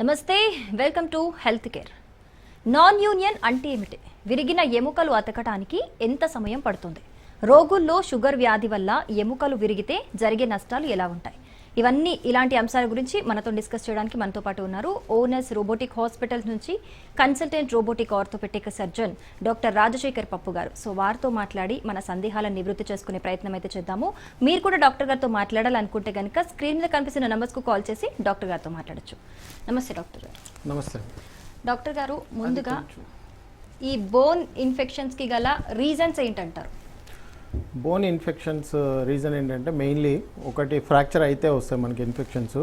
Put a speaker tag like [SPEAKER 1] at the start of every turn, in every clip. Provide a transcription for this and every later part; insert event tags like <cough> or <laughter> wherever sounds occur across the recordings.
[SPEAKER 1] నమస్తే welcome to health care. Non union అంటే ఏమిటి విరిగిన ఎముకలు అతకటానికి ఎంత సమయం పడుతుంది? రోగుల్లో షుగర్ వ్యాధి వల్ల ఎముకలు విరిగితే జరిగే నష్టాలు ఎలా ఉంటాయి? ఇవన్నీ ఇలాంటి అంశాల గురించి మనతో డిస్కస్ చేయడానికి మనతో పాటు ఉన్నారు ఓనర్స్ రోబోటిక్ హాస్పిటల్ నుంచి consultant robotic orthopaedic surgeon doctor Rajasekhar Pappu గారు. సో వారితో మాట్లాడి మన సందేహాలను నివృత్తి చేసుకునే ప్రయత్నం అయితే చేద్దాము. మీరు కూడా డాక్టర్ గారితో మాట్లాడాలనుకుంటే కనుక స్క్రీన్ మీద కనిపిస్తున్న నంబర్స్కు కాల్ చేసి డాక్టర్ గారితో మాట్లాడొచ్చు. నమస్తే డాక్టర్ గారు.
[SPEAKER 2] నమస్తే.
[SPEAKER 1] డాక్టర్ గారు ముందుగా ఈ బోన్ ఇన్ఫెక్షన్స్కి గల రీజన్స్ ఏంటంటారు?
[SPEAKER 2] బోన్ ఇన్ఫెక్షన్స్ రీజన్ ఏంటంటే మెయిన్లీ ఒకటి ఫ్రాక్చర్ అయితే వస్తాయి మనకి ఇన్ఫెక్షన్స్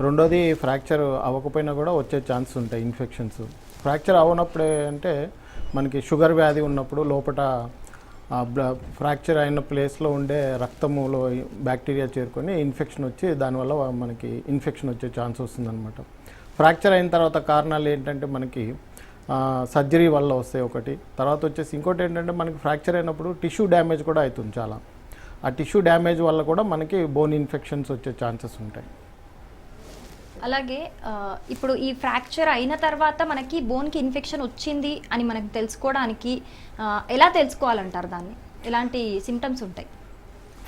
[SPEAKER 2] రెండోది ఫ్రాక్చర్ అవ్వకపోయినా కూడా వచ్చే ఛాన్స్ ఉంటాయి ఇన్ఫెక్షన్స్ ఫ్రాక్చర్ అవ్వనప్పుడే అంటే మనకి షుగర్ వ్యాధి ఉన్నప్పుడు లోపల ఫ్రాక్చర్ అయిన ప్లేస్లో ఉండే రక్తములో బ్యాక్టీరియా చేరుకొని ఇన్ఫెక్షన్ వచ్చి దానివల్ల మనకి ఇన్ఫెక్షన్ వచ్చే ఛాన్స్ వస్తుందన్నమాట. ఫ్రాక్చర్ అయిన తర్వాత కారణాలు ఏంటంటే మనకి సర్జరీ వల్ల వస్తాయి ఒకటి. తర్వాత వచ్చేసి ఇంకోటి ఏంటంటే మనకి ఫ్రాక్చర్ అయినప్పుడు టిష్యూ డ్యామేజ్ కూడా అవుతుంది చాలా. ఆ టిష్యూ డ్యామేజ్ వల్ల కూడా మనకి బోన్ ఇన్ఫెక్షన్స్ వచ్చే ఛాన్సెస్ ఉంటాయి.
[SPEAKER 1] అలాగే ఇప్పుడు ఈ ఫ్రాక్చర్ అయిన తర్వాత మనకి బోన్కి ఇన్ఫెక్షన్ వచ్చింది అని మనకు తెలుసుకోవడానికి ఎలా తెలుసుకోవాలంటారు దాన్ని? ఎలాంటి సిమ్టమ్స్ ఉంటాయి?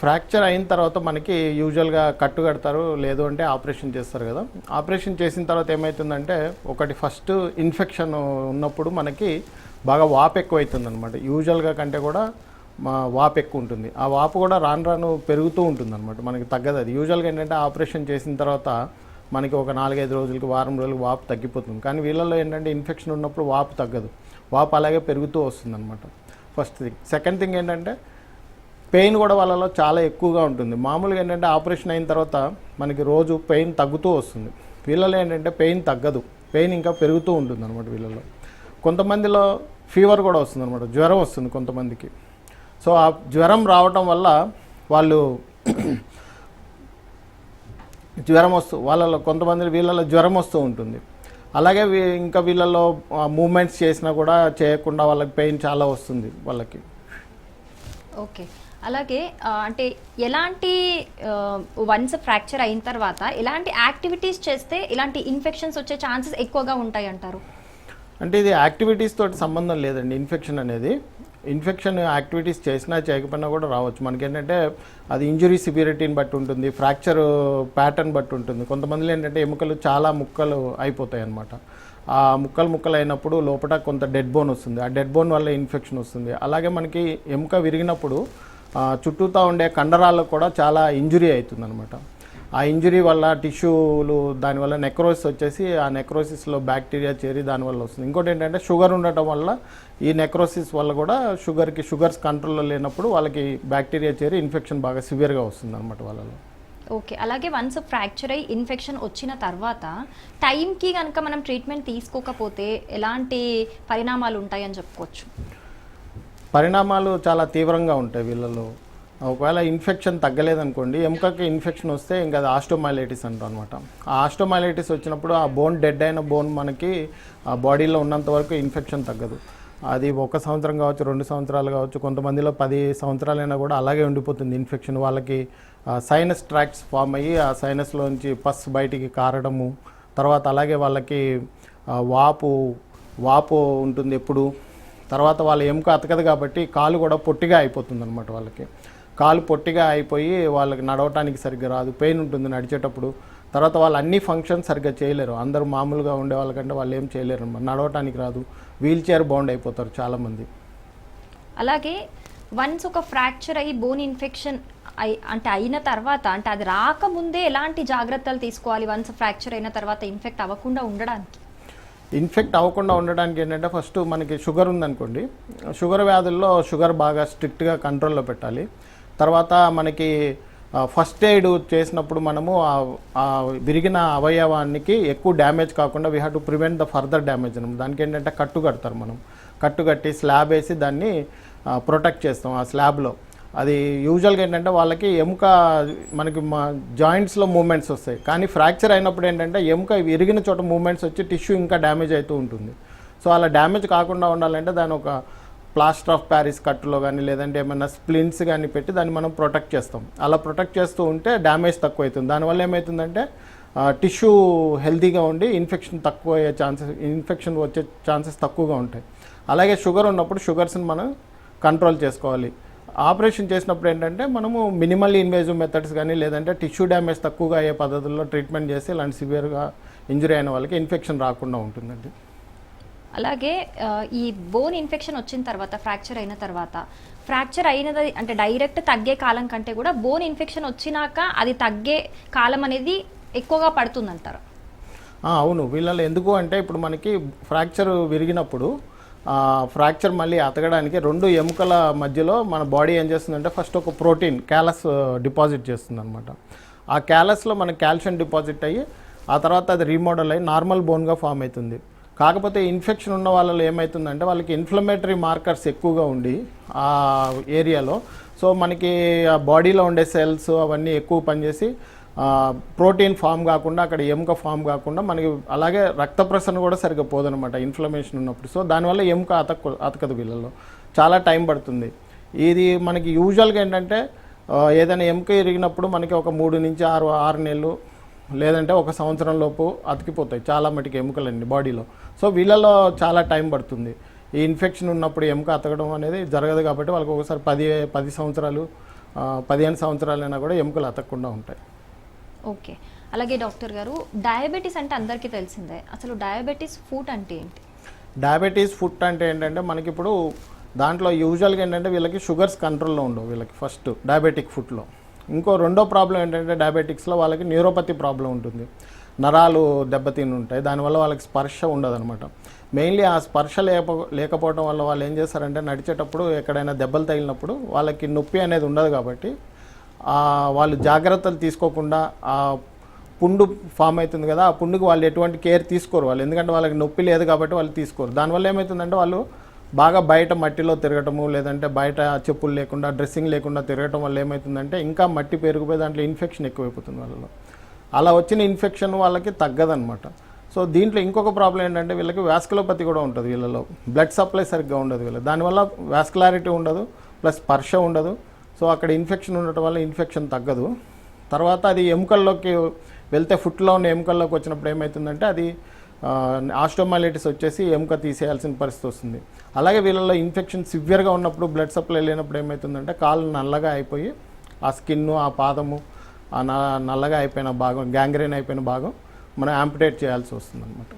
[SPEAKER 2] ఫ్రాక్చర్ అయిన తర్వాత మనకి యూజువల్గా కట్టు కడతారు లేదు అంటే ఆపరేషన్ చేస్తారు కదా. ఆపరేషన్ చేసిన తర్వాత ఏమవుతుందంటే ఒకటి ఫస్ట్ ఇన్ఫెక్షన్ ఉన్నప్పుడు మనకి బాగా వాపు ఎక్కువ అవుతుంది అనమాట యూజువల్గా కంటే కూడా మా వాపు ఎక్కువ ఉంటుంది. ఆ వాపు కూడా రాను రాను పెరుగుతూ ఉంటుంది అనమాట మనకి తగ్గదు అది. యూజువల్గా ఏంటంటే ఆపరేషన్ చేసిన తర్వాత మనకి ఒక నాలుగైదు రోజులకి వారం రోజులకి వాపు తగ్గిపోతుంది. కానీ వీళ్ళలో ఏంటంటే ఇన్ఫెక్షన్ ఉన్నప్పుడు వాపు తగ్గదు. వాపు అలాగే పెరుగుతూ వస్తుంది అనమాట ఫస్ట్ థింగ్ సెకండ్ థింగ్ ఏంటంటే పెయిన్ కూడా వాళ్ళలో చాలా ఎక్కువగా ఉంటుంది. మామూలుగా ఏంటంటే ఆపరేషన్ అయిన తర్వాత మనకి రోజు పెయిన్ తగ్గుతూ వస్తుంది. వీళ్ళలో ఏంటంటే పెయిన్ తగ్గదు. పెయిన్ ఇంకా పెరుగుతూ ఉంటుంది అనమాట వీళ్ళలో. కొంతమందిలో ఫీవర్ కూడా వస్తుంది అనమాట జ్వరం వస్తుంది కొంతమందికి. సో ఆ జ్వరం రావటం వల్ల వాళ్ళు <clears throat> జ్వరం వస్తూ వాళ్ళలో కొంతమంది వీళ్ళలో జ్వరం వస్తూ ఉంటుంది. అలాగే వీ- ఇంకా వీళ్ళలో మూమెంట్స్ చేసినా కూడా చేయకుండా వాళ్ళకి పెయిన్ చాలా వస్తుంది వాళ్ళకి.
[SPEAKER 1] ఓకే. అలాగే అంటే ఎలాంటి వన్స్ ఫ్రాక్చర్ అయిన తర్వాత ఎలాంటి యాక్టివిటీస్ చేస్తే ఇలాంటి ఇన్ఫెక్షన్స్ వచ్చే ఛాన్సెస్ ఎక్కువగా ఉంటాయి అంటారు
[SPEAKER 2] అంటే ఇది యాక్టివిటీస్ తోటి సంబంధం లేదండి ఇన్ఫెక్షన్ అనేది. ఇన్ఫెక్షన్ యాక్టివిటీస్ చేసినా చేయకపోయినా కూడా రావచ్చు. మనకేంటంటే అది ఇంజురీ సివిరిటీని బట్టి ఉంటుంది ఫ్రాక్చర్ ప్యాటర్న్ బట్టి ఉంటుంది. కొంతమందిలో ఏంటంటే ఎముకలు చాలా ముక్కలు అయిపోతాయి అన్నమాట ఆ ముక్కలు ముక్కలు అయినప్పుడు లోపల కొంత డెడ్ బోన్ వస్తుంది. ఆ డెడ్ బోన్ వల్ల ఇన్ఫెక్షన్ వస్తుంది. అలాగే మనకి ఎముక విరిగినప్పుడు చుట్టూతా ఉండే కండరాలకు కూడా చాలా ఇంజురీ అవుతుంది అనమాట ఆ ఇంజురీ వల్ల టిష్యూలు దానివల్ల నెక్రోసిస్ వచ్చేసి ఆ నెక్రోసిస్లో బ్యాక్టీరియా చేరి దానివల్ల వస్తుంది. ఇంకోటి ఏంటంటే షుగర్ ఉండటం వల్ల ఈ నెక్రోసిస్ వల్ల కూడా షుగర్కి షుగర్స్ కంట్రోల్లో లేనప్పుడు వాళ్ళకి బ్యాక్టీరియా చేరి ఇన్ఫెక్షన్ బాగా సివియర్గా వస్తుంది అనమాట వాళ్ళలో.
[SPEAKER 1] ఓకే అలాగే వన్స్ ఫ్రాక్చర్ అయ్యి ఇన్ఫెక్షన్ వచ్చిన తర్వాత టైంకి కనుక మనం ట్రీట్మెంట్ తీసుకోకపోతే ఎలాంటి పరిణామాలు ఉంటాయని చెప్పుకోవచ్చు?
[SPEAKER 2] పరిణామాలు చాలా తీవ్రంగా ఉంటాయి వీళ్ళలో. ఒకవేళ ఇన్ఫెక్షన్ తగ్గలేదనుకోండి ఎముకకి ఇన్ఫెక్షన్ వస్తే ఇంకా అది ఆస్టోమైలైటిస్ అంటాం అనమాట ఆ ఆస్టోమైలైటిస్ వచ్చినప్పుడు ఆ బోన్ డెడ్ అయిన బోన్ మనకి ఆ బాడీలో ఉన్నంత వరకు ఇన్ఫెక్షన్ తగ్గదు. అది ఒక సంవత్సరం కావచ్చు రెండు సంవత్సరాలు కావచ్చు కొంతమందిలో పది సంవత్సరాలైనా కూడా అలాగే ఉండిపోతుంది ఇన్ఫెక్షన్ వాళ్ళకి సైనస్ ట్రాక్స్ ఫామ్ అయ్యి ఆ సైనస్లోంచి పస్ బయటికి కారడము తర్వాత అలాగే వాళ్ళకి వాపు వాపు ఉంటుంది ఎప్పుడు తర్వాత వాళ్ళ ఎముక అతకదు కాబట్టి కాలు కూడా పొట్టిగా అయిపోతుంది అనమాట వాళ్ళకి. కాలు పొట్టిగా అయిపోయి వాళ్ళకి నడవటానికి సరిగ్గా రాదు పెయిన్ ఉంటుంది నడిచేటప్పుడు. తర్వాత వాళ్ళు అన్ని ఫంక్షన్స్ సరిగ్గా చేయలేరు. అందరూ మామూలుగా ఉండే వాళ్ళకంటే వాళ్ళు ఏం చేయలేరు అనమాట నడవటానికి రాదు వీల్ చైర్ బౌండ్ అయిపోతారు చాలామంది.
[SPEAKER 1] అలాగే వన్స్ ఒక ఫ్రాక్చర్ అయ్యి బోన్ ఇన్ఫెక్షన్ అంటే అయిన తర్వాత అంటే అది రాకముందే ఎలాంటి జాగ్రత్తలు తీసుకోవాలి? వన్స్ ఫ్రాక్చర్ అయిన తర్వాత ఇన్ఫెక్ట్ అవ్వకుండా ఉండడానికి.
[SPEAKER 2] ఇన్ఫెక్ట్ అవ్వకుండా ఉండడానికి ఏంటంటే ఫస్ట్ మనకి షుగర్ ఉందనుకోండి. షుగర్ వ్యాధుల్లో షుగర్ బాగా స్ట్రిక్ట్గా కంట్రోల్లో పెట్టాలి. తర్వాత మనకి ఫస్ట్ ఎయిడ్ చేసినప్పుడు మనము ఆ- విరిగిన అవయవానికి ఎక్కువ డ్యామేజ్ కాకుండా we have to prevent the further damage అనమాట. దానికి ఏంటంటే కట్టు కడతారు మనం. కట్టు కట్టి స్లాబ్ వేసి దాన్ని ప్రొటెక్ట్ చేస్తాం ఆ స్లాబ్లో అది యూజువల్గా ఏంటంటే వాళ్ళకి ఎముక మనకి మా జాయింట్స్లో మూమెంట్స్ వస్తాయి. కానీ ఫ్రాక్చర్ అయినప్పుడు ఏంటంటే ఎముక విరిగిన చోట మూమెంట్స్ వచ్చి టిష్యూ ఇంకా డ్యామేజ్ అవుతూ ఉంటుంది. సో అలా డ్యామేజ్ కాకుండా ఉండాలంటే దాని ఒక ప్లాస్టర్ ఆఫ్ ప్యారిస్ కట్టులో కానీ లేదంటే ఏమైనా స్ప్లిన్స్ కానీ పెట్టి దాన్ని మనం ప్రొటెక్ట్ చేస్తాం. అలా ప్రొటెక్ట్ చేస్తూ ఉంటే డ్యామేజ్ తక్కువ అవుతుంది దానివల్ల ఏమవుతుందంటే టిష్యూ హెల్తీగా ఉండి ఇన్ఫెక్షన్ తక్కువ అయ్యే ఛాన్సెస్ ఇన్ఫెక్షన్ వచ్చే ఛాన్సెస్ తక్కువగా ఉంటాయి. అలాగే షుగర్ ఉన్నప్పుడు షుగర్స్ని మనం కంట్రోల్ చేసుకోవాలి. ఆపరేషన్ చేసినప్పుడు ఏంటంటే మనము మినిమల్ ఇన్వేజివ్ మెథడ్స్ కానీ లేదంటే టిష్యూ డ్యామేజ్ తక్కువగా అయ్యే పద్ధతుల్లో ట్రీట్మెంట్ చేసి ఇలాంటి సివియర్గా ఇంజరీ అయిన వాళ్ళకి ఇన్ఫెక్షన్ రాకుండా ఉంటుందండి.
[SPEAKER 1] అలాగే ఈ బోన్ ఇన్ఫెక్షన్ వచ్చిన తర్వాత ఫ్రాక్చర్ అయిన తర్వాత ఫ్రాక్చర్ అయినది అంటే డైరెక్ట్ తగ్గే కాలం కంటే కూడా బోన్ ఇన్ఫెక్షన్ వచ్చినాక అది తగ్గే కాలం అనేది ఎక్కువగా పడుతుందంటారు.
[SPEAKER 2] అవును. వీళ్ళలో ఎందుకు అంటే ఇప్పుడు మనకి ఫ్రాక్చర్ విరిగినప్పుడు ఫ్రాక్చర్ మళ్ళీ అతకడానికి రెండు ఎముకల మధ్యలో మన బాడీ ఏం చేస్తుందంటే ఫస్ట్ ఒక ప్రోటీన్ క్యాలస్ డిపాజిట్ చేస్తుంది అనమాట ఆ క్యాలస్లో మనకి కాల్షియం డిపాజిట్ అయ్యి ఆ తర్వాత అది రీమోడల్ అయ్యి నార్మల్ బోన్గా ఫామ్ అవుతుంది. కాకపోతే ఇన్ఫెక్షన్ ఉన్న వాళ్ళలో ఏమవుతుందంటే వాళ్ళకి ఇన్ఫ్లమేటరీ మార్కర్స్ ఎక్కువగా ఉండి ఆ ఏరియాలో. సో మనకి ఆ బాడీలో ఉండే సెల్స్ అవన్నీ ఎక్కువ పనిచేసి ప్రోటీన్ ఫామ్ కాకుండా అక్కడ ఎముక ఫామ్ కాకుండా మనకి అలాగే రక్త ప్రసరణ కూడా సరిగ్గా పోదనమాట ఇన్ఫ్లమేషన్ ఉన్నప్పుడు. సో దానివల్ల ఎముక అతకు అతకదు వీళ్ళలో. చాలా టైం పడుతుంది. ఇది మనకి యూజువల్గా ఏంటంటే ఏదైనా ఎముక ఇరిగినప్పుడు మనకి ఒక మూడు నుంచి ఆరు ఆరు నెలలు లేదంటే ఒక సంవత్సరం లోపు అతికిపోతాయి చాలా మటుకు ఎముకలన్నీ బాడీలో. సో వీళ్ళలో చాలా టైం పడుతుంది. ఈ ఇన్ఫెక్షన్ ఉన్నప్పుడు ఎముక అతకడం అనేది జరగదు కాబట్టి వాళ్ళకి ఒకసారి పది పది సంవత్సరాలు పదిహేను సంవత్సరాలైనా కూడా ఎముకలు అతకకుండా ఉంటాయి.
[SPEAKER 1] ఓకే. అలాగే డాక్టర్ గారు డయాబెటీస్ అంటే అందరికీ తెలిసిందే. అసలు డయాబెటీస్ ఫుడ్ అంటే ఏంటి?
[SPEAKER 2] డయాబెటీస్ ఫుడ్ అంటే ఏంటంటే మనకి ఇప్పుడు దాంట్లో యూజువల్గా ఏంటంటే వీళ్ళకి షుగర్స్ కంట్రోల్లో ఉండవు వీళ్ళకి ఫస్ట్ డయాబెటిక్ ఫుడ్లో. ఇంకో రెండో ప్రాబ్లం ఏంటంటే డయాబెటిక్స్లో వాళ్ళకి న్యూరోపతి ప్రాబ్లం ఉంటుంది. నరాలు దెబ్బతిని ఉంటాయి. దానివల్ల వాళ్ళకి స్పర్శ ఉండదు అనమాట మెయిన్లీ ఆ స్పర్శ లేక లేకపోవడం వల్ల వాళ్ళు ఏం చేస్తారంటే నడిచేటప్పుడు ఎక్కడైనా దెబ్బలు తగిలినప్పుడు వాళ్ళకి నొప్పి అనేది ఉండదు కాబట్టి వాళ్ళు జాగ్రత్తలు తీసుకోకుండా ఆ పుండు ఫామ్ అవుతుంది కదా ఆ పుండుకి వాళ్ళు ఎటువంటి కేర్ తీసుకోరు వాళ్ళు. ఎందుకంటే వాళ్ళకి నొప్పి లేదు కాబట్టి వాళ్ళు తీసుకోరు. దానివల్ల ఏమవుతుందంటే వాళ్ళు బాగా బయట మట్టిలో తిరగటము లేదంటే బయట చెప్పులు లేకుండా డ్రెస్సింగ్ లేకుండా తిరగటం వల్ల ఏమవుతుందంటే ఇంకా మట్టి పెరిగిపోయి దాంట్లో ఇన్ఫెక్షన్ ఎక్కువైపోతుంది వాళ్ళలో. అలా వచ్చిన ఇన్ఫెక్షన్ వాళ్ళకి తగ్గదనమాట సో దీంట్లో ఇంకొక ప్రాబ్లం ఏంటంటే వీళ్ళకి వ్యాస్కులోపతి కూడా ఉంటుంది వీళ్ళలో. బ్లడ్ సప్లై సరిగ్గా ఉండదు వీళ్ళు దానివల్ల వ్యాస్కులారిటీ ఉండదు ప్లస్ స్పర్శ ఉండదు. సో అక్కడ ఇన్ఫెక్షన్ ఉండటం వల్ల ఇన్ఫెక్షన్ తగ్గదు. తర్వాత అది ఎముకల్లోకి వెళ్తే ఫుట్లో ఉన్న ఎముకల్లోకి వచ్చినప్పుడు ఏమవుతుందంటే అది ఆస్టోమాలైటిస్ వచ్చేసి ఎముక తీసేయాల్సిన పరిస్థితి వస్తుంది. అలాగే వీళ్ళలో ఇన్ఫెక్షన్ సివియర్గా ఉన్నప్పుడు బ్లడ్ సప్లై లేనప్పుడు ఏమవుతుందంటే కాళ్ళు నల్లగా అయిపోయి ఆ స్కిన్ ఆ పాదము ఆ నల్లగా అయిపోయిన భాగం గ్యాంగ్రైన్ అయిపోయిన భాగం మనం యాంపిటేట్ చేయాల్సి వస్తుంది అనమాట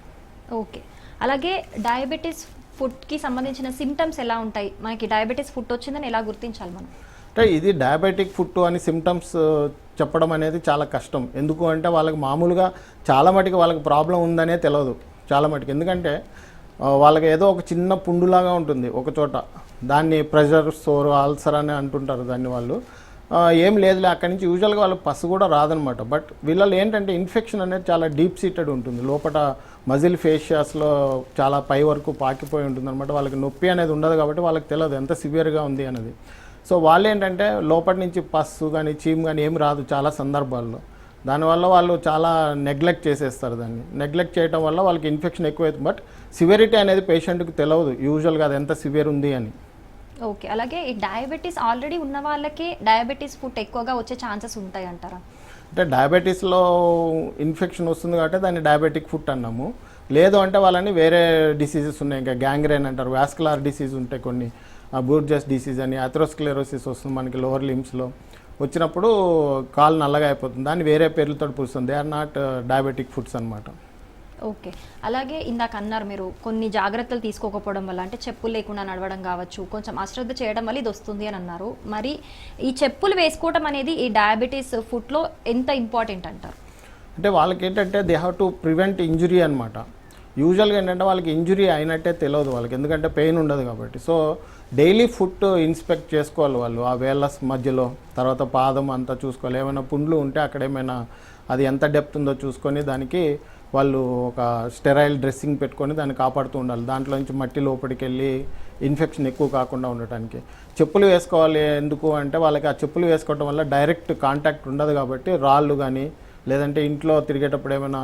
[SPEAKER 1] ఓకే. అలాగే డయాబెటీస్ ఫుడ్కి సంబంధించిన సిమ్టమ్స్ ఎలా ఉంటాయి? మనకి డయాబెటీస్ ఫుడ్ వచ్చిందని ఎలా గుర్తించాలి మనం?
[SPEAKER 2] అంటే ఇది డయాబెటిక్ ఫుడ్ అని సిమ్టమ్స్ uh, చెప్పడం అనేది చాలా కష్టం. ఎందుకు అంటే వాళ్ళకి మామూలుగా చాలా మటుకు వాళ్ళకి ప్రాబ్లం ఉందనే తెలియదు చాలా మటుకు. ఎందుకంటే uh, వాళ్ళకి ఏదో ఒక చిన్న పుండులాగా ఉంటుంది ఒక చోట. దాన్ని ప్రెషర్ సోర్ ఆల్సర్ అని అంటుంటారు దాన్ని వాళ్ళు. Uh, ఏం లేదులే అక్కడి నుంచి యూజువల్గా వాళ్ళకి పసు కూడా రాదనమాట. బట్ వీళ్ళలో ఏంటంటే ఇన్ఫెక్షన్ అనేది చాలా డీప్ సీటెడ్ ఉంటుంది. లోపల మజిల్ ఫేషియాస్లో చాలా పై వరకు పాకిపోయి ఉంటుంది అనమాట వాళ్ళకి నొప్పి అనేది ఉండదు కాబట్టి వాళ్ళకి తెలియదు ఎంత సివియర్గా ఉంది అనేది. సో వాళ్ళు ఏంటంటే లోపటి నుంచి పస్సు కానీ చీమ్ కానీ ఏం రాదు చాలా సందర్భాల్లో. దానివల్ల వాళ్ళు చాలా నెగ్లెక్ట్ చేసేస్తారు దాన్ని. నెగ్లెక్ట్ చేయడం వల్ల వాళ్ళకి ఇన్ఫెక్షన్ ఎక్కువైతుంది. బట్ సివియరిటీ అనేది పేషెంట్కి తెలియదు యూజువల్గా అది ఎంత సివియర్ ఉంది అని.
[SPEAKER 1] ఓకే. అలాగే ఈ డయాబెటీస్ ఆల్రెడీ ఉన్న వాళ్ళకి డయాబెటీస్ ఫుడ్ ఎక్కువగా వచ్చే ఛాన్సెస్ ఉంటాయి అంటారా?
[SPEAKER 2] అంటే డయాబెటీస్లో ఇన్ఫెక్షన్ వస్తుంది కాబట్టి దాన్ని డయాబెటిక్ ఫుడ్ అన్నాము. లేదు అంటే వాళ్ళని వేరే డిసీజెస్ ఉన్నాయి. ఇంకా గ్యాంగ్రైన్ అంటారు వాస్కులార్ డిసీజ్ ఉంటాయి కొన్ని. బూర్జస్ డిసీజ్ అని అథ్రోస్క్లెరోసిస్ వస్తుంది మనకి లోవర్ లిమ్స్లో. వచ్చినప్పుడు కాలు నల్లగా అయిపోతుంది. దాన్ని వేరే పేర్లతో పూస్తుంది they are not diabetic foots అనమాట
[SPEAKER 1] ఓకే. అలాగే ఇందాక అన్నారు మీరు కొన్ని జాగ్రత్తలు తీసుకోకపోవడం వల్ల అంటే చెప్పులు లేకుండా నడవడం కావచ్చు కొంచెం అశ్రద్ధ చేయడం వల్ల ఇది వస్తుంది అని అన్నారు. మరి ఈ చెప్పులు వేసుకోవడం అనేది ఈ డయాబెటీస్ ఫుడ్లో ఎంత ఇంపార్టెంట్ అంటారు?
[SPEAKER 2] అంటే వాళ్ళకి ఏంటంటే they have to prevent injury అనమాట యూజువల్గా ఏంటంటే వాళ్ళకి ఇంజురీ అయినట్టే తెలియదు వాళ్ళకి. ఎందుకంటే పెయిన్ ఉండదు కాబట్టి. సో డైలీ ఫుడ్ ఇన్స్పెక్ట్ చేసుకోవాలి వాళ్ళు. ఆ వేళ్ళ మధ్యలో తర్వాత పాదం అంతా చూసుకోవాలి. ఏమైనా పుండ్లు ఉంటే అక్కడ ఏమైనా అది ఎంత డెప్త్ ఉందో చూసుకొని దానికి వాళ్ళు ఒక స్టెరైల్ డ్రెస్సింగ్ పెట్టుకొని దాన్ని కాపాడుతూ ఉండాలి. దాంట్లో నుంచి మట్టి లోపలికి వెళ్ళి ఇన్ఫెక్షన్ ఎక్కువ కాకుండా ఉండటానికి. చెప్పులు వేసుకోవాలి ఎందుకు అంటే వాళ్ళకి ఆ చెప్పులు వేసుకోవడం వల్ల డైరెక్ట్ కాంటాక్ట్ ఉండదు కాబట్టి రాళ్ళు కానీ లేదంటే ఇంట్లో తిరిగేటప్పుడు ఏమైనా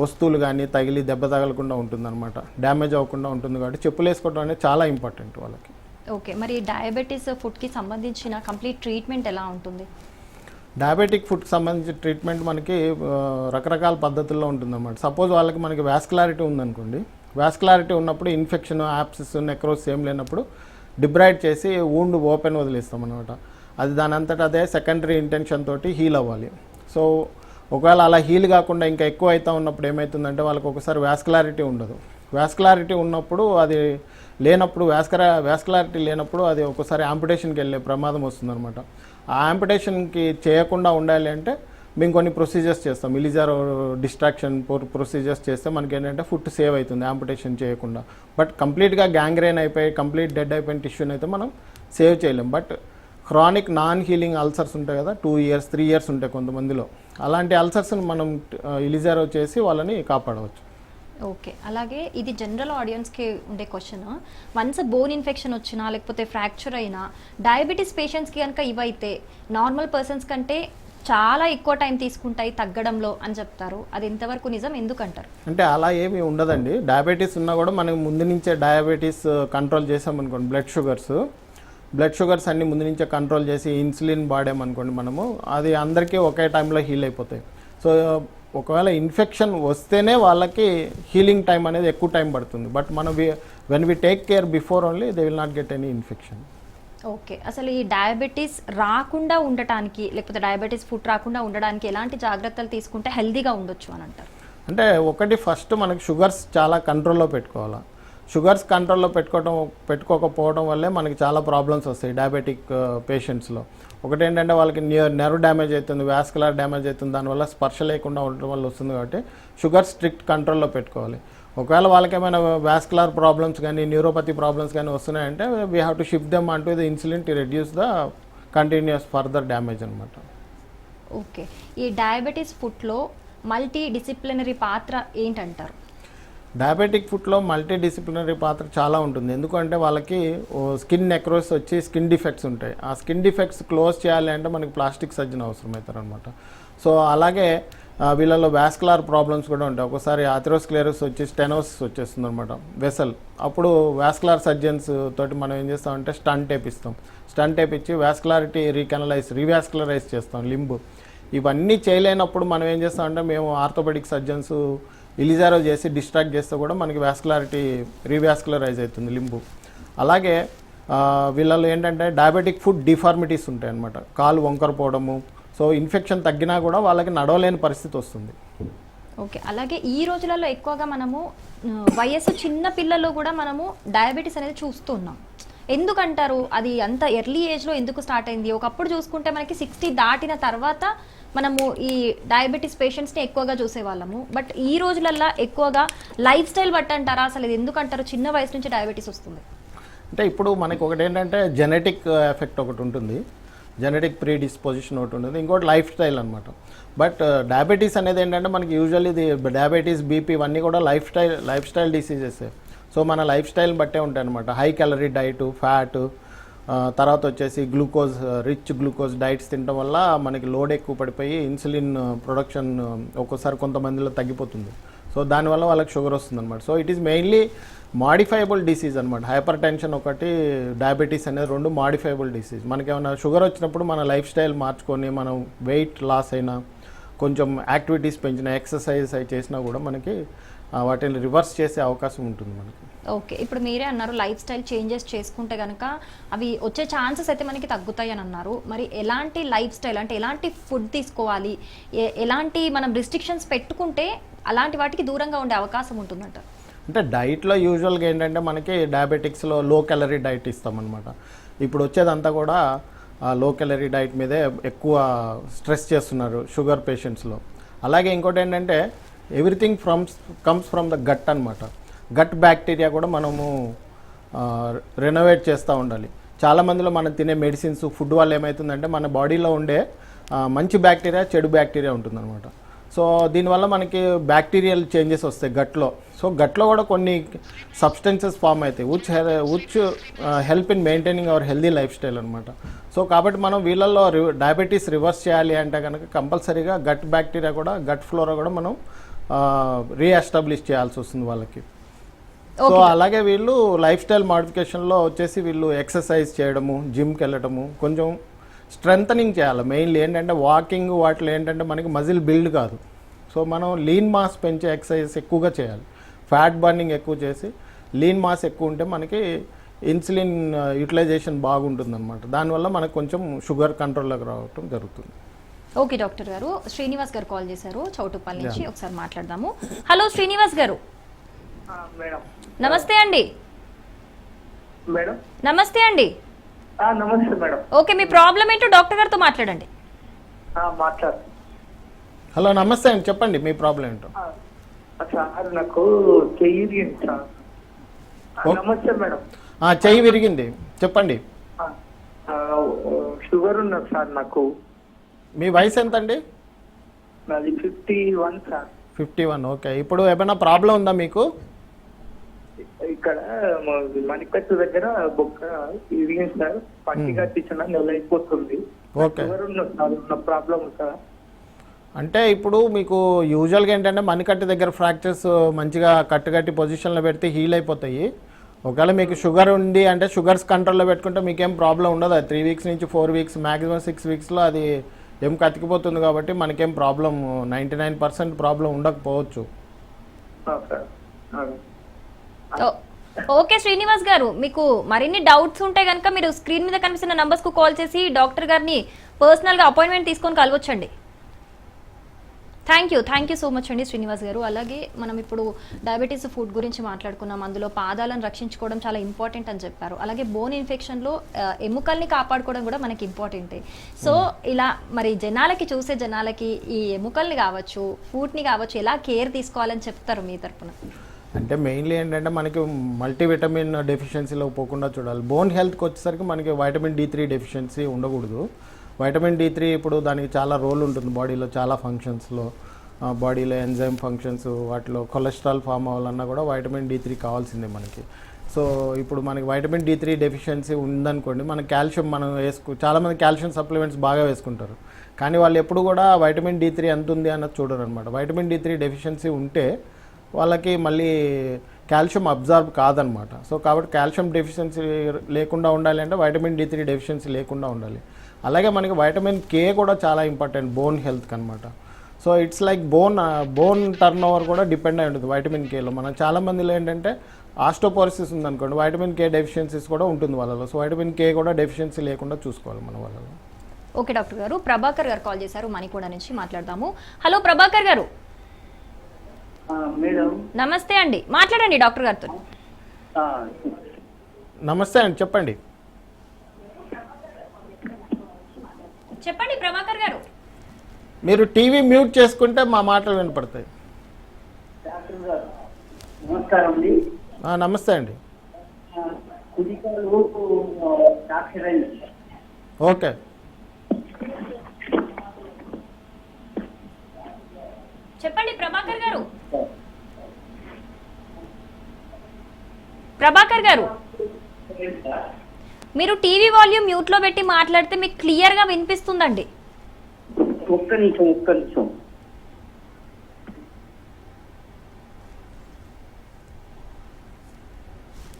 [SPEAKER 2] వస్తువులు కానీ తగిలి దెబ్బ తగలకుండా ఉంటుందన్నమాట. డ్యామేజ్ అవ్వకుండా ఉంటుంది కాబట్టి చెప్పులు వేసుకోవడం అనేది చాలా ఇంపార్టెంట్ వాళ్ళకి.
[SPEAKER 1] ఓకే మరి డయాబెటీస్ ఫుడ్కి సంబంధించిన కంప్లీట్ ట్రీట్మెంట్ ఎలా ఉంటుంది?
[SPEAKER 2] డయాబెటిక్ ఫుడ్కి సంబంధించి ట్రీట్మెంట్ మనకి రకరకాల పద్ధతుల్లో ఉంటుందన్నమాట. సపోజ్ వాళ్ళకి మనకి వ్యాస్కులారిటీ ఉందనుకోండి. వ్యాస్కులారిటీ ఉన్నప్పుడు ఇన్ఫెక్షన్ యాప్సిస్ నెక్రోస్ ఏం లేనప్పుడు డిబ్రైడ్ చేసి వూండ్ ఓపెన్ వదిలేస్తాం అనమాట అది దాని అంతటా అదే సెకండరీ ఇంటెన్షన్ తోటి హీల్ అవ్వాలి. సో ఒకవేళ అలా హీల్ కాకుండా ఇంకా ఎక్కువ అవుతా ఉన్నప్పుడు ఏమవుతుందంటే వాళ్ళకి ఒకసారి వ్యాస్కులారిటీ ఉండదు. వ్యాస్కులారిటీ ఉన్నప్పుడు అది లేనప్పుడు వ్యాస్కర వ్యాస్కులారిటీ లేనప్పుడు అది ఒకసారి ఆంపిటేషన్కి వెళ్ళే ప్రమాదం వస్తుందన్నమాట. ఆ ఆంపిటేషన్కి చేయకుండా ఉండాలి అంటే మేము కొన్ని ప్రొసీజర్స్ చేస్తాం. ఇలిజార్ డిస్ట్రాక్షన్ ప్రొసీజర్స్ చేస్తే మనకి ఏంటంటే ఫుడ్ సేవ్ అవుతుంది ఆంపిటేషన్ చేయకుండా. బట్ కంప్లీట్గా గ్యాంగ్రైన్ అయిపోయి కంప్లీట్ డెడ్ అయిపోయిన టిష్యూని అయితే మనం సేవ్ చేయలేం. But chronic non healing ulcers ఉంటాయి కదా టూ ఇయర్స్ త్రీ ఇయర్స్ ఉంటాయి కొంతమందిలో. అలాంటి అల్సర్స్ని మనం ఇలిజారో చేసి వాళ్ళని కాపాడవచ్చు.
[SPEAKER 1] ఓకే. అలాగే ఇది జనరల్ ఆడియన్స్కి ఉండే క్వశ్చన్. వన్స్ బోన్ ఇన్ఫెక్షన్ వచ్చినా లేకపోతే ఫ్రాక్చర్ అయినా డయాబెటీస్ పేషెంట్స్కి కనుక ఇవైతే నార్మల్ పర్సన్స్ కంటే చాలా ఎక్కువ టైం తీసుకుంటాయి తగ్గడంలో అని చెప్తారు. అది ఎంతవరకు నిజం? ఎందుకంటారు?
[SPEAKER 2] అంటే అలా ఏమీ ఉండదండి. డయాబెటీస్ ఉన్నా కూడా మనకి ముందు నుంచే డయాబెటీస్ కంట్రోల్ చేసామనుకోండి బ్లడ్ షుగర్స్ బ్లడ్ షుగర్స్ అన్ని ముందు నుంచే కంట్రోల్ చేసి ఇన్సులిన్ వాడామనుకోండి మనము అది అందరికీ ఒకే టైంలో హీల్ అయిపోతాయి. సో ఒకవేళ ఇన్ఫెక్షన్ వస్తేనే వాళ్ళకి హీలింగ్ టైం అనేది ఎక్కువ టైం పడుతుంది. బట్ మనం when we take care before only they will not get any infection
[SPEAKER 1] okay. అసలు ఈ డయాబెటీస్ రాకుండా ఉండటానికి లేకపోతే డయాబెటీస్ ఫుడ్ రాకుండా ఉండడానికి ఎలాంటి జాగ్రత్తలు తీసుకుంటే హెల్దీగా ఉండొచ్చు అని అంటారు?
[SPEAKER 2] అంటే ఒకటి ఫస్ట్ మనకి షుగర్స్ చాలా కంట్రోల్లో పెట్టుకోవాలి. షుగర్స్ కంట్రోల్లో పెట్టుకోవడం పెట్టుకోకపోవడం వల్లే మనకి చాలా ప్రాబ్లమ్స్ వస్తాయి డయాబెటిక్ పేషెంట్స్లో ఒకటి ఏంటంటే వాళ్ళకి నెర్వ్ డ్యామేజ్ అవుతుంది వ్యాస్కులర్ డ్యామేజ్ అవుతుంది దానివల్ల స్పర్శ లేకుండా ఉండటం వల్ల వస్తుంది కాబట్టి షుగర్ స్ట్రిక్ట్ కంట్రోల్లో పెట్టుకోవాలి. ఒకవేళ వాళ్ళకి ఏమైనా వ్యాస్కులర్ ప్రాబ్లమ్స్ కానీ న్యూరోపతి ప్రాబ్లమ్స్ కానీ వస్తున్నాయంటే we have to shift them onto the insulin to reduce the continuous further damage అనమాట
[SPEAKER 1] ఓకే. ఈ డయాబెటీస్ ఫుడ్లో మల్టీ డిసిప్లినరీ పాత్ర ఏంటంటారు?
[SPEAKER 2] డయాబెటిక్ ఫుడ్లో మల్టీ డిసిప్లినరీ పాత్ర చాలా ఉంటుంది. ఎందుకంటే వాళ్ళకి స్కిన్ నెక్రోస్ వచ్చి స్కిన్ డిఫెక్ట్స్ ఉంటాయి. ఆ స్కిన్ డిఫెక్ట్స్ క్లోజ్ చేయాలి అంటే మనకి ప్లాస్టిక్ సర్జన్ అవసరం అవుతారు అనమాట సో అలాగే వీళ్ళలో వ్యాస్కులార్ ప్రాబ్లమ్స్ కూడా ఉంటాయి. ఒకసారి ఆథిరోస్క్లేరస్ వచ్చి స్టెనోసిస్ వచ్చేస్తుంది అనమాట వెసల్. అప్పుడు వ్యాస్కులార్ సర్జన్స్ తోటి మనం ఏం చేస్తామంటే స్టంట్ వేపిస్తాం. స్టంట్ వేపించి వ్యాస్కులారిటీ రీకెనలైజ్ రీవాస్కులరైజ్ చేస్తాం. లింబు. ఇవన్నీ చేయలేనప్పుడు మనం ఏం చేస్తామంటే మేము ఆర్థోపెడిక్ సర్జన్స్ ఇలిజారో చేసి డిస్ట్రాక్ట్ చేస్తే కూడా మనకి వ్యాస్కులారిటీ రీవ్యాస్కులరైజ్ అవుతుంది లింబు. అలాగే వీళ్ళలో ఏంటంటే డయాబెటిక్ ఫుడ్ డిఫార్మిటీస్ ఉంటాయి అన్నమాట. కాలు వంకరపోవడము. సో ఇన్ఫెక్షన్ తగ్గినా కూడా వాళ్ళకి నడవలేని పరిస్థితి వస్తుంది.
[SPEAKER 1] ఓకే. అలాగే ఈ రోజులలో ఎక్కువగా మనము వయసు చిన్న పిల్లల్లో కూడా మనము డయాబెటీస్ అనేది చూస్తున్నాం ఎందుకంటారు? అది అంత ఎర్లీ ఏజ్లో ఎందుకు స్టార్ట్ అయింది? ఒకప్పుడు చూసుకుంటే మనకి సిక్స్టీ దాటిన తర్వాత మనము ఈ డయాబెటీస్ పేషెంట్స్ని ఎక్కువగా చూసేవాళ్ళము. బట్ ఈ రోజులల్లో ఎక్కువగా లైఫ్ స్టైల్ బట్టి అంటారా అసలు ఇది ఎందుకంటారు? చిన్న వయసు నుంచి డయాబెటీస్ వస్తుంది.
[SPEAKER 2] అంటే ఇప్పుడు మనకి ఒకటి ఏంటంటే జెనెటిక్ ఎఫెక్ట్ ఒకటి ఉంటుంది. జెనెటిక్ ప్రీ డిస్పోజిషన్ ఒకటి ఉంటుంది. ఇంకోటి లైఫ్ స్టైల్ అనమాట బట్ డయాబెటీస్ అనేది ఏంటంటే మనకి యూజువల్లీ ఇది డయాబెటీస్ బీపీ ఇవన్నీ కూడా lifestyle lifestyle diseases so మన లైఫ్ స్టైల్ బట్టే ఉంటాయి అనమాట హై క్యాలరీ డైట్ ఫ్యాట్ తర్వాత వచ్చేసి గ్లూకోజ్ రిచ్ గ్లూకోజ్ డైట్స్ తినడం వల్ల మనకి లోడ్ ఎక్కువ పడిపోయి ఇన్సులిన్ ప్రొడక్షన్ ఒక్కోసారి కొంతమందిలో తగ్గిపోతుంది. సో దానివల్ల వాళ్ళకి షుగర్ వస్తుంది అనమాట so it is mainly modifiable disease అనమాట హైపర్ టెన్షన్ ఒకటి డయాబెటీస్ అనేది రెండు మాడిఫైబుల్ డిసీజ్ మనకి ఏమైనా షుగర్ వచ్చినప్పుడు మన లైఫ్ స్టైల్ మార్చుకొని మనం వెయిట్ లాస్ అయినా కొంచెం యాక్టివిటీస్ పెంచిన ఎక్సర్సైజ్ అవి చేసినా కూడా మనకి వాటిని రివర్స్ చేసే అవకాశం ఉంటుంది మనకి.
[SPEAKER 1] ఓకే. ఇప్పుడు మీరే అన్నారు లైఫ్ స్టైల్ చేంజెస్ చేసుకుంటే కనుక అవి వచ్చే ఛాన్సెస్ అయితే మనకి తగ్గుతాయి అని అన్నారు. మరి ఎలాంటి లైఫ్ స్టైల్ అంటే ఎలాంటి ఫుడ్ తీసుకోవాలి? ఎలాంటి మనం రిస్ట్రిక్షన్స్ పెట్టుకుంటే అలాంటి వాటికి దూరంగా ఉండే అవకాశం ఉంటుందంట.
[SPEAKER 2] అంటే డైట్లో యూజువల్గా ఏంటంటే మనకి డయాబెటిక్స్లో లో క్యాలరీ డైట్ ఇస్తామన్నమాట. ఇప్పుడు వచ్చేదంతా కూడా లో క్యాలరీ డైట్ మీదే ఎక్కువ స్ట్రెస్ చేస్తున్నారు షుగర్ పేషెంట్స్లో. అలాగే ఇంకోటి ఏంటంటే everything from comes from the gut అనమాట గట్ బ్యాక్టీరియా కూడా మనము రెనోవేట్ చేస్తూ ఉండాలి. చాలా మందిలో మనం తినే మెడిసిన్స్ ఫుడ్ వల్ల ఏమవుతుందంటే మన బాడీలో ఉండే మంచి బ్యాక్టీరియా చెడు బ్యాక్టీరియా ఉంటుందన్నమాట. సో దీనివల్ల మనకి బ్యాక్టీరియల్ చేంజెస్ వస్తాయి గట్లో. సో గట్లో కూడా కొన్ని సబ్స్టెన్సెస్ ఫామ్ అవుతాయి. Which which help in maintaining our healthy lifestyle అనమాట సో కాబట్టి మనం వీళ్ళల్లో డయాబెటీస్ రివర్స్ చేయాలి అంటే కనుక కంపల్సరీగా గట్ బ్యాక్టీరియా కూడా గట్ ఫ్లోరా కూడా మనం రీఎస్టాబ్లిష్ చేయాల్సి వస్తుంది వాళ్ళకి. సో అలాగే వీళ్ళు లైఫ్ స్టైల్ మాడిఫికేషన్లో వచ్చేసి వీళ్ళు ఎక్సర్సైజ్ చేయడము జిమ్కి వెళ్ళడము కొంచెం స్ట్రెంథనింగ్ చేయాలి. మెయిన్లీ ఏంటంటే వాకింగ్ వాటిలో ఏంటంటే మనకి మజిల్ బిల్డ్ కాదు. సో మనం లీన్ మాస్ పెంచే ఎక్సర్సైజ్ ఎక్కువగా చేయాలి. ఫ్యాట్ బర్నింగ్ ఎక్కువ చేసి లీన్ మాస్ ఎక్కువ ఉంటే మనకి ఇన్సులిన్ యూటిలైజేషన్ బాగుంటుంది అనమాట దానివల్ల మనకు కొంచెం షుగర్ కంట్రోల్లోకి రావటం జరుగుతుంది.
[SPEAKER 1] ఓకే డాక్టర్ గారు శ్రీనివాస్ గారు కాల్ చేశారు చౌటుప్పల్ నుంచి. ఒకసారి మాట్లాడదాము. హలో శ్రీనివాస్ గారు.
[SPEAKER 3] ఆ, మేడం.
[SPEAKER 1] నమస్తే అండి.
[SPEAKER 3] మేడం?
[SPEAKER 1] నమస్తే అండి.
[SPEAKER 3] ఆ, నమస్తే మేడం.
[SPEAKER 1] ఓకే మీ ప్రాబ్లం ఏంటో డాక్టర్ గారితో మాట్లాడండి.
[SPEAKER 3] ఆ, మాట్లాడు.
[SPEAKER 2] హలో నమస్తే అండి. చెప్పండి మీ ప్రాబ్లం ఏంటో.
[SPEAKER 3] సార్ నాకు చెయ్యి సార్.
[SPEAKER 2] ఓ.
[SPEAKER 3] నమస్తే మేడం.
[SPEAKER 2] ఆ, చెయ్యి విరిగింది. చెప్పండి.
[SPEAKER 3] షుగర్ ఉన్నది సార్ నాకు.
[SPEAKER 2] మీ వయసు ఎంతండి?
[SPEAKER 3] నాది fifty one sir.
[SPEAKER 2] Fifty one okay. ఇప్పుడు ఏమైనా ప్రాబ్లం ఉందా మీకు?
[SPEAKER 3] ఇక్కడ మణికట్టు దగ్గర బొక్క ఇరిగింది సార్ పట్టి కట్టించిన నెల అయిపోతుంది. ప్రాబ్లం సార్
[SPEAKER 2] అంటే ఇప్పుడు మీకు యూజువల్గా ఏంటంటే మణికట్టు దగ్గర ఫ్రాక్చర్స్ మంచిగా కట్టుకట్టి పొజిషన్లో పెడితే హీల్ అయిపోతాయి. ఒకవేళ మీకు షుగర్ ఉంది అంటే షుగర్స్ కంట్రోల్లో పెట్టుకుంటే మీకేం ప్రాబ్లం ఉండదు. అది త్రీ వీక్స్ నుంచి ఫోర్ వీక్స్ మ్యాక్సిమం సిక్స్ వీక్స్లో అది ఏం కతికిపోతుంది కాబట్టి మనకేం problem ninety nine percent problem ఉండకపోవచ్చు
[SPEAKER 3] సార్.
[SPEAKER 1] ఓకే శ్రీనివాస్ గారు మీకు మరిన్ని డౌట్స్ ఉంటే కనుక మీరు స్క్రీన్ మీద కనిపిస్తున్న నంబర్స్కు కాల్ చేసి డాక్టర్ గారిని పర్సనల్గా అపాయింట్మెంట్ తీసుకొని కలవచ్చండి. Thank you thank you so much అండి శ్రీనివాస్ గారు. అలాగే మనం ఇప్పుడు డయాబెటీస్ ఫుడ్ గురించి మాట్లాడుకున్నాం. అందులో పాదాలను రక్షించుకోవడం చాలా ఇంపార్టెంట్ అని చెప్పారు. అలాగే బోన్ ఇన్ఫెక్షన్లో ఎముకల్ని కాపాడుకోవడం కూడా మనకి ఇంపార్టెంటే. సో ఇలా మరి జనాలకి చూసే జనాలకి ఈ ఎముకల్ని కావచ్చు ఫుడ్ని కావచ్చు ఎలా కేర్ తీసుకోవాలని చెప్తారు మీ తరపున?
[SPEAKER 2] అంటే మెయిన్లీ ఏంటంటే మనకి మల్టీవిటమిన్ డెఫిషియన్సీలో పోకుండా చూడాలి. బోన్ హెల్త్కి వచ్చేసరికి మనకి వైటమిన్ డి త్రీ డెఫిషియన్సీ ఉండకూడదు. వైటమిన్ డి త్రీ ఇప్పుడు దానికి చాలా రోల్ ఉంటుంది బాడీలో చాలా ఫంక్షన్స్లో బాడీలో ఎంజైమ్ ఫంక్షన్స్ వాటిలో కొలెస్ట్రాల్ ఫామ్ అవ్వాలన్నా కూడా వైటమిన్ డి త్రీ కావాల్సిందే మనకి. సో ఇప్పుడు మనకి వైటమిన్ డి త్రీ డెఫిషియన్సీ ఉందనుకోండి మన కాల్షియం మనం వేసుకు చాలామంది కాల్షియం సప్లిమెంట్స్ బాగా వేసుకుంటారు. కానీ వాళ్ళు ఎప్పుడు కూడా వైటమిన్ డి త్రీ ఎంత ఉంది అన్నది చూడరు అనమాట వైటమిన్ డి త్రీ డెఫిషియన్సీ ఉంటే వాళ్ళకి మళ్ళీ కాల్షియం అబ్జార్బ్ కాదనమాట. సో కాబట్టి కాల్షియం డెఫిషియన్సీ లేకుండా ఉండాలి అంటే వైటమిన్ డి త్రీ డెఫిషియన్సీ లేకుండా ఉండాలి. అలాగే మనకి వైటమిన్ కే కూడా చాలా ఇంపార్టెంట్ బోన్ హెల్త్కి అనమాట so it's like bone bone turn over కూడా డిపెండ్ అయి ఉంటుంది వైటమిన్ కేలో. మనం చాలా మందిలో ఏంటంటే ఆస్టోపోరిసిస్ ఉందనుకోండి వైటమిన్ కే డెఫిషియన్సీస్ కూడా ఉంటుంది వాళ్ళలో. సో వైటమిన్ కే కూడా డెఫిషియన్సీ లేకుండా చూసుకోవాలి మన వాళ్ళలో.
[SPEAKER 1] ఓకే డాక్టర్ గారు ప్రభాకర్ గారు కాల్ చేశారు మణికూడ నుంచి మాట్లాడదాము. హలో ప్రభాకర్ గారు.
[SPEAKER 3] మేడం.
[SPEAKER 1] నమస్తే అండి. మాట్లాడండి డాక్టర్ గారితో.
[SPEAKER 2] నమస్తే అండి చెప్పండి.
[SPEAKER 1] చెప్పండి ప్రభాకర్ గారు.
[SPEAKER 2] మీరు టీవీ మ్యూట్ చేసుకుంటే మా మాటలు వినపడతాయి.
[SPEAKER 3] డాక్టర్ గారు నమస్కారం అండి.
[SPEAKER 2] ఆ, నమస్తే అండి. ఓకే.
[SPEAKER 1] చెప్పండి ప్రభాకర్ గారు. ప్రభాకర్ గారు. మీరు టీవీ వాల్యూమ్ మ్యూట్లో పెట్టి మాట్లాడితే మీకు క్లియర్గా వినిపిస్తుందండి.
[SPEAKER 3] ఒక్క నిమిషం ఒక్క నిమిషం.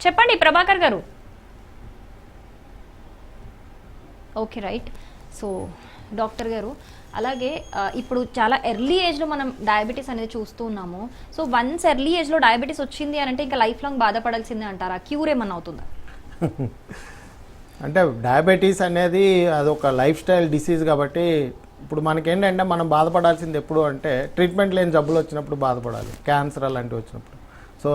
[SPEAKER 1] చెప్పండి ప్రభాకర్ గారు. Okay right. సో డాక్టర్ గారు. అలాగే ఇప్పుడు చాలా ఎర్లీ ఏజ్లో మనం డయాబెటీస్ అనేది చూస్తూ ఉన్నాము. సో వన్స్ ఎర్లీ ఏజ్లో డయాబెటీస్ వచ్చింది అని అంటే ఇంకా లైఫ్ లాంగ్ బాధపడాల్సిందే అంటారా? క్యూర్ ఏమన్నా అవుతుందా? <laughs>
[SPEAKER 2] అంటే డయాబెటీస్ అనేది అదొక లైఫ్ స్టైల్ డిసీజ్ కాబట్టి ఇప్పుడు మనకేంటంటే మనం బాధపడాల్సింది ఎప్పుడు అంటే ట్రీట్మెంట్ లేని జబ్బులు వచ్చినప్పుడు బాధపడాలి. క్యాన్సర్ అలాంటివి వచ్చినప్పుడు. సో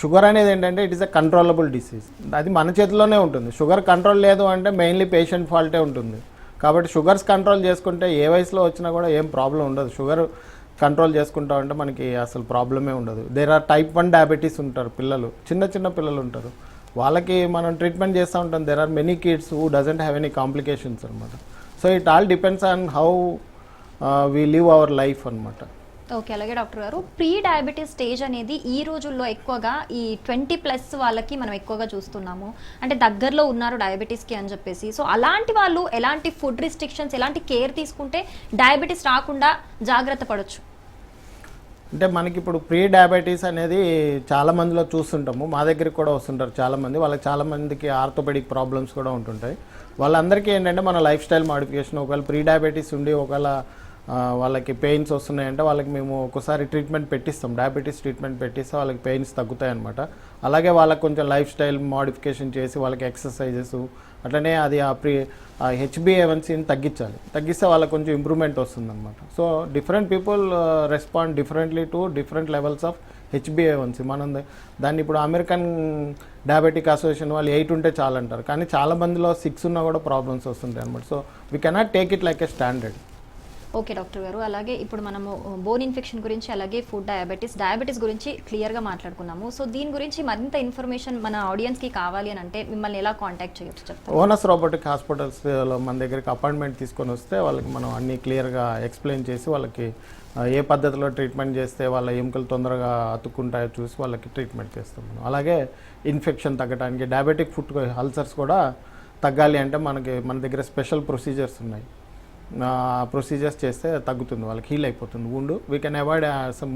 [SPEAKER 2] షుగర్ అనేది ఏంటంటే it is a controllable disease. అది మన చేతిలోనే ఉంటుంది. షుగర్ కంట్రోల్ లేదు అంటే మెయిన్లీ పేషెంట్ ఫాల్టే ఉంటుంది. కాబట్టి షుగర్స్ కంట్రోల్ చేసుకుంటే ఏ వయసులో వచ్చినా కూడా ఏం ప్రాబ్లం ఉండదు. షుగర్ కంట్రోల్ చేసుకుంటా ఉంటే మనకి అసలు ప్రాబ్లమే ఉండదు. There are type one diabetes ఉంటారు పిల్లలు. చిన్న చిన్న పిల్లలు ఉంటారు. వాళ్ళకి మనం ట్రీట్మెంట్ చేస్తూ ఉంటాం. There are many kids who doesn't have any complications అనమాట so it all depends on how we live our life అనమాట
[SPEAKER 1] ఓకే అలాగే doctor garu. Pre diabetes stage అనేది ఈ రోజుల్లో ఎక్కువగా ఈ ట్వంటీ ప్లస్ వాళ్ళకి మనం ఎక్కువగా చూస్తున్నాము. అంటే దగ్గరలో ఉన్నారు డయాబెటీస్కి అని చెప్పేసి. సో అలాంటి వాళ్ళు ఎలాంటి ఫుడ్ రిస్ట్రిక్షన్స్ ఎలాంటి కేర్ తీసుకుంటే డయాబెటీస్ రాకుండా జాగ్రత్త పడవచ్చు
[SPEAKER 2] అంటే మనకి ఇప్పుడు ప్రీ డయాబెటీస్ అనేది చాలా మందిలో చూస్తుంటాము. మా దగ్గరికి కూడా వస్తుంటారు చాలామంది వాళ్ళకి చాలా మందికి ఆర్థోపెడిక్ ప్రాబ్లమ్స్ కూడా ఉంటుంటాయి. వాళ్ళందరికీ ఏంటంటే మన లైఫ్ స్టైల్ మాడిఫికేషన్. ఒకవేళ ప్రీ డయాబెటీస్ ఉండి ఒకవేళ వాళ్ళకి పెయిన్స్ వస్తున్నాయంటే వాళ్ళకి మేము ఒకసారి ట్రీట్మెంట్ పెట్టిస్తాం. డయాబెటీస్ ట్రీట్మెంట్ పెట్టిస్తే వాళ్ళకి పెయిన్స్ తగ్గుతాయి అనమాట అలాగే వాళ్ళకి కొంచెం లైఫ్ స్టైల్ మాడిఫికేషన్ చేసి వాళ్ళకి ఎక్సర్సైజెస్ అట్లనే అది ఆ ప్రీ హెచ్బిఏవన్సీని తగ్గించాలి. తగ్గిస్తే వాళ్ళకి కొంచెం ఇంప్రూవ్మెంట్ వస్తుంది అనమాట so different people respond differently to different levels of హెచ్బిఏవన్సీ మనం దాన్ని ఇప్పుడు అమెరికన్ డయాబెటిక్ అసోసియేషన్ వాళ్ళు ఎయిట్ ఉంటే చాలంటారు. కానీ చాలా మందిలో సిక్స్ ఉన్నా కూడా ప్రాబ్లమ్స్ వస్తుంటాయి అనమాట so we cannot take it like a standard
[SPEAKER 1] okay doctor garu. అలాగే ఇప్పుడు మనము బోన్ ఇన్ఫెక్షన్ గురించి అలాగే ఫుడ్ డయాబెటీస్ డయాబెటీస్ గురించి క్లియర్గా మాట్లాడుకున్నాము. సో దీని గురించి మరింత ఇన్ఫర్మేషన్ మన ఆడియన్స్కి కావాలి అని అంటే మిమ్మల్ని ఎలా కాంటాక్ట్ చేయొచ్చు చెప్తారు?
[SPEAKER 2] ఓనస్ రోబోటిక్ హాస్పిటల్స్లో మన దగ్గరికి అపాయింట్మెంట్ తీసుకొని వస్తే వాళ్ళకి మనం అన్ని క్లియర్గా ఎక్స్ప్లెయిన్ చేసి వాళ్ళకి ఏ పద్ధతిలో ట్రీట్మెంట్ చేస్తే వాళ్ళ ఎముకలు తొందరగా అతుక్కుంటాయో చూసి వాళ్ళకి ట్రీట్మెంట్ చేస్తాం మనం. అలాగే ఇన్ఫెక్షన్ తగ్గడానికి డయాబెటిక్ ఫుడ్ అల్సర్స్ కూడా తగ్గాలి అంటే మనకి మన దగ్గర స్పెషల్ ప్రొసీజర్స్ ఉన్నాయి. ప్రొసీజర్స్ చేస్తే తగ్గుతుంది వాళ్ళకి హీల్ అయిపోతుంది ఉండు we can avoid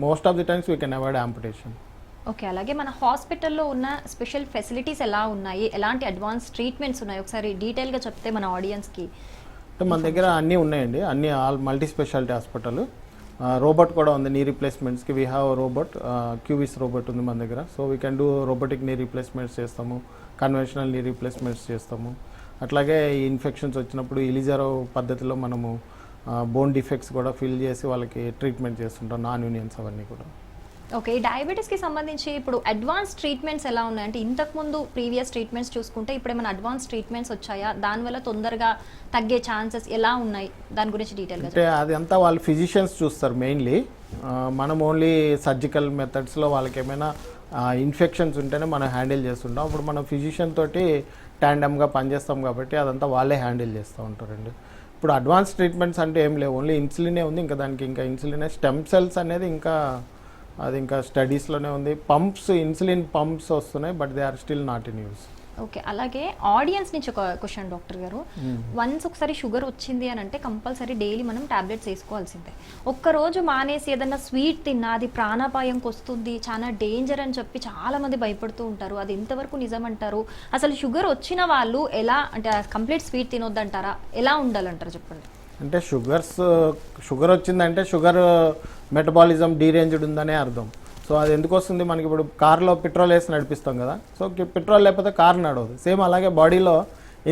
[SPEAKER 2] most of the times we can avoid amputation
[SPEAKER 1] okay అలాగే మన హాస్పిటల్లో ఉన్న స్పెషల్ ఫెసిలిటీస్ ఎలా ఉన్నాయి? ఎలాంటి అడ్వాన్స్ ట్రీట్మెంట్స్ ఉన్నాయి? ఒకసారి డీటెయిల్గా చెప్తే మన ఆడియన్స్కి
[SPEAKER 2] అంటే మన దగ్గర అన్నీ ఉన్నాయండి. అన్ని all multi speciality hospital robot కూడా ఉంది knee రీప్లేస్మెంట్స్కి we have robot CUVIS robot ఉంది మన దగ్గర. So we can do robotic knee replacements చేస్తాము. కన్వెన్షనల్ నీ రీప్లేస్మెంట్స్ చేస్తాము. అట్లాగే ఈ ఇన్ఫెక్షన్స్ వచ్చినప్పుడు ఇలిజరో పద్ధతిలో మనము బోన్ డిఫెక్ట్స్ కూడా ఫిల్ చేసి వాళ్ళకి ట్రీట్మెంట్ చేస్తుంటాం నాన్ యూనియన్స్ అవన్నీ కూడా.
[SPEAKER 1] ఓకే డయాబెటీస్కి సంబంధించి ఇప్పుడు అడ్వాన్స్ ట్రీట్మెంట్స్ ఎలా ఉన్నాయి అంటే ఇంతకుముందు ప్రీవియస్ ట్రీట్మెంట్స్ చూసుకుంటే ఇప్పుడు ఏమైనా అడ్వాన్స్ ట్రీట్మెంట్స్ వచ్చాయా? దానివల్ల తొందరగా తగ్గే ఛాన్సెస్ ఎలా ఉన్నాయి? దాని గురించి డీటెయిల్గా
[SPEAKER 2] అంటే అది అంతా వాళ్ళు ఫిజిషియన్స్ చూస్తారు మెయిన్లీ మనం ఓన్లీ సర్జికల్ మెథడ్స్లో వాళ్ళకి ఏమైనా ఇన్ఫెక్షన్స్ ఉంటేనే మనం హ్యాండిల్ చేస్తుంటాం. అప్పుడు మనం ఫిజిషియన్ తోటి ట్యాండమ్గా పనిచేస్తాం కాబట్టి అదంతా వాళ్ళే హ్యాండిల్ చేస్తూ ఉంటారండి. ఇప్పుడు అడ్వాన్స్ ట్రీట్మెంట్స్ అంటే ఏం లేవు. ఓన్లీ ఇన్సులినే ఉంది. ఇంకా దానికి ఇంకా ఇన్సులినే స్టెమ్ సెల్స్ అనేది ఇంకా అది ఇంకా స్టడీస్లోనే ఉంది. పంప్స్ ఇన్సులిన్ పంప్స్ వస్తున్నాయి but they are still not in use
[SPEAKER 1] okay అలాగే ఆడియన్స్ నుంచి ఒక క్వశ్చన్ డాక్టర్ గారు. వన్స్ ఒకసారి షుగర్ వచ్చింది అని అంటే కంపల్సరీ డైలీ మనం టాబ్లెట్స్ వేసుకోవాల్సిందే. ఒక్కరోజు మానేసి ఏదన్నా స్వీట్ తిన్నా అది ప్రాణాపాయంకి వస్తుంది చాలా డేంజర్ అని చెప్పి చాలా మంది భయపడుతూ ఉంటారు. అది ఎంతవరకు నిజమంటారు? అసలు షుగర్ వచ్చిన వాళ్ళు ఎలా అంటే కంప్లీట్ స్వీట్ తినొద్దంటారా? ఎలా ఉండాలంటారు చెప్పండి?
[SPEAKER 2] అంటే షుగర్స్ షుగర్ వచ్చిందంటే షుగర్ మెటబాలిజం డీరేంజ్డ్ ఉందనే అర్థం. సో అది ఎందుకు వస్తుంది? మనకి ఇప్పుడు కార్లో పెట్రోల్ వేసి నడిపిస్తాం కదా. సో పెట్రోల్ లేకపోతే కార్ నడవదు. సేమ్ అలాగే బాడీలో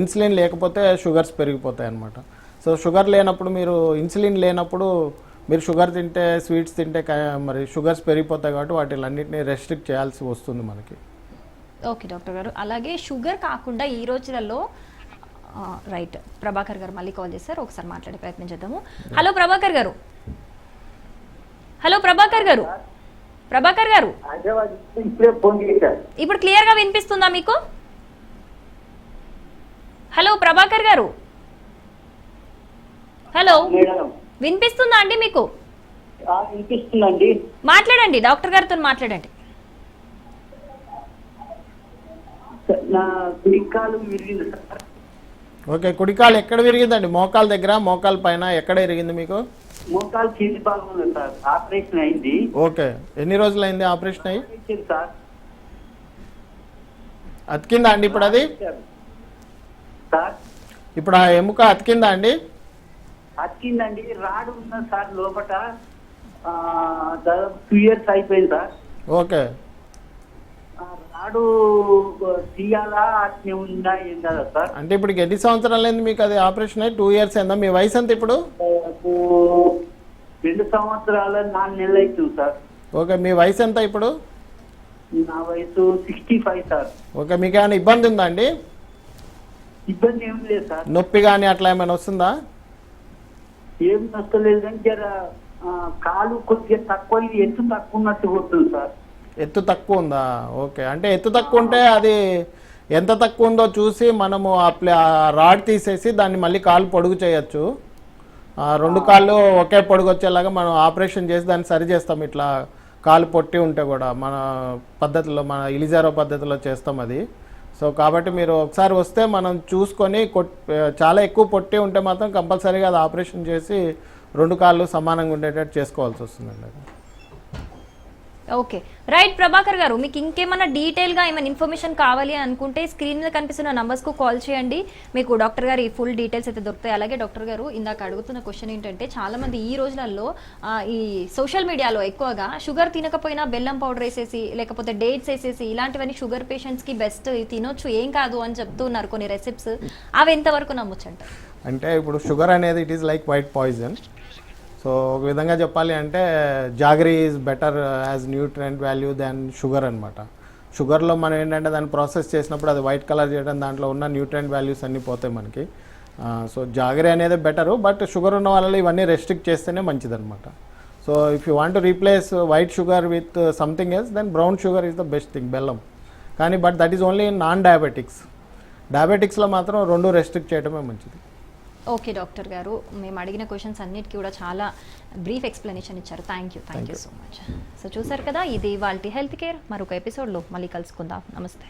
[SPEAKER 2] ఇన్సులిన్ లేకపోతే షుగర్స్ పెరిగిపోతాయి అన్నమాట. సో షుగర్ లేనప్పుడు మీరు ఇన్సులిన్ లేనప్పుడు మీరు షుగర్ తింటే స్వీట్స్ తింటే మరి షుగర్స్ పెరిగిపోతాయి కాబట్టి వాటిలన్నింటినీ రెస్ట్రిక్ట్ చేయాల్సి వస్తుంది మనకి.
[SPEAKER 1] ఓకే డాక్టర్ గారు. అలాగే షుగర్ కాకుండా ఈ రోజులలో రైట్. ప్రభాకర్ గారు మళ్ళీ కాల్ చేశారు. ఒకసారి మాట్లాడే ప్రయత్నం చేద్దాము. హలో ప్రభాకర్ గారు. హలో ప్రభాకర్ గారు. ప్రభాకర్ గారు.
[SPEAKER 3] ఇప్పుడే
[SPEAKER 1] ఇప్పుడు క్లియర్గా వినిపిస్తుందా మీకు? హలో ప్రభాకర్ గారు. హలో వినిపిస్తుందా అండి మీకు?
[SPEAKER 3] వినిపిస్తుందండి.
[SPEAKER 1] మాట్లాడండి డాక్టర్ గారితో మాట్లాడండి.
[SPEAKER 3] నా కుడికాలు విరిగింది సార్
[SPEAKER 2] ఓకే కుడికాలు ఎక్కడ విరిగిందండి? మోకాల దగ్గర మోకాల పైన ఎక్కడ విరిగింది మీకు?
[SPEAKER 3] మోకాలు కింది భాగంలో సార్. ఆపరేషన్ అయింది.
[SPEAKER 2] ఓకే. ఎన్ని రోజులైంది ఆపరేషన్ అయ్యి?
[SPEAKER 3] సార్.
[SPEAKER 2] అతికిందా అండి ఇప్పుడు అది?
[SPEAKER 3] సార్?
[SPEAKER 2] ఇప్పుడు ఆ ఎముక అతికిందా అండి?
[SPEAKER 3] అతికిందండి. రాడు ఉన్నది సార్ దాదాపు టూ ఇయర్స్ అయిపోయింది సార్.
[SPEAKER 2] ఓకే.
[SPEAKER 3] రాడు తీయాలా అట్నే ఉందా ఏం కదా సార్?
[SPEAKER 2] అంటే ఇప్పుడు ఎన్ని సంవత్సరాలు అయింది మీకు అది ఆపరేషన్ అయ్యి? టూ ఇయర్స్ అయిందా మీ వయసు ఎంత ఇప్పుడు?
[SPEAKER 3] రెండు సంవత్సరాల నాలుగు నెలలు అవుతుంది సార్.
[SPEAKER 2] ఓకే మీ వయసు ఎంత ఇప్పుడు?
[SPEAKER 3] నా వయసు సిక్స్టీ ఫైవ్ సార్.
[SPEAKER 2] ఓకే మీకు ఏమైనా ఇబ్బంది ఉందా అండి?
[SPEAKER 3] ఇబ్బంది ఏం లేదు సార్.
[SPEAKER 2] నొప్పి కానీ అట్లా ఏమైనా వస్తుందా?
[SPEAKER 3] ఏం నష్టలేదు కానీ జర ఆ, కాలు కొద్దిగా తక్కువ ఇది ఎత్తు తక్కువ ఉన్నట్టు కొడుతుంది సార్.
[SPEAKER 2] ఎత్తు తక్కువ ఉందా? ఓకే. అంటే ఎత్తు తక్కువ ఉంటే అది ఎంత తక్కువ ఉందో చూసి మనము ఆ ప్లే ఆ రాడ్ తీసేసి దాన్ని మళ్ళీ కాలు పొడుగు చేయొచ్చు. రెండు కాళ్ళు ఒకే పొడుగు వచ్చేలాగా మనం ఆపరేషన్ చేసి దాన్ని సరి చేస్తాం. ఇట్లా కాలు పొట్టి ఉంటే కూడా మన పద్ధతిలో మన ఇలిజారో పద్ధతిలో చేస్తాం అది. సో కాబట్టి మీరు ఒకసారి వస్తే మనం చూసుకొని చాలా ఎక్కువ పొట్టి ఉంటే మాత్రం కంపల్సరీగా అది ఆపరేషన్ చేసి రెండు కాళ్ళు సమానంగా ఉండేటట్టు చేసుకోవాల్సి వస్తుందండి
[SPEAKER 1] ఓకే. రైట్ ప్రభాకర్ గారు మీకు ఇంకేమైనా డీటెయిల్గా ఏమైనా ఇన్ఫర్మేషన్ కావాలి అనుకుంటే స్క్రీన్ మీద కనిపిస్తున్న నంబర్స్కు కాల్ చేయండి. మీకు డాక్టర్ గారు ఈ ఫుల్ డీటెయిల్స్ అయితే దొరుకుతాయి. అలాగే డాక్టర్ గారు ఇందాక అడుగుతున్న క్వశ్చన్ ఏంటంటే చాలా మంది ఈ రోజులలో ఈ సోషల్ మీడియాలో ఎక్కువగా షుగర్ తినకపోయినా బెల్లం పౌడర్ వేసేసి లేకపోతే డేట్స్ వేసేసి ఇలాంటివన్నీ షుగర్ పేషెంట్స్కి బెస్ట్ తినొచ్చు ఏం కాదు అని చెప్తున్నారు కొన్ని రెసిప్స్ అవి ఎంతవరకు నమ్మొచ్చు
[SPEAKER 2] అంటే ఇప్పుడు షుగర్ అనేది it is like white poison so ఒక విధంగా చెప్పాలి అంటే jaggery is better as nutrient value than sugar అనమాట షుగర్లో మనం ఏంటంటే దాన్ని ప్రాసెస్ చేసినప్పుడు అది వైట్ కలర్ చేయడం దాంట్లో ఉన్న న్యూట్రెంట్ వాల్యూస్ అన్నీ పోతాయి మనకి. సో జాగరీ అనేది బెటరు బట్ షుగర్ ఉన్న వాళ్ళలో ఇవన్నీ రెస్ట్రిక్ట్ చేస్తేనే మంచిదనమాట so if you want replace white sugar with something else then brown sugar is the best thing బెల్లం. కానీ but that is only non diabetics డయాబెటిక్స్లో మాత్రం రెండు రెస్ట్రిక్ట్ చేయడమే మంచిది.
[SPEAKER 1] ఓకే డాక్టర్ గారు మేము అడిగిన క్వశ్చన్స్ అన్నిటికీ కూడా చాలా బ్రీఫ్ ఎక్స్ప్లెనేషన్ ఇచ్చారు. Thank you thank you so much so చూసారు కదా ఇది వాళ్ళ హెల్త్ కేర్ మరొక ఎపిసోడ్లో మళ్ళీ కలుసుకుందాం. నమస్తే.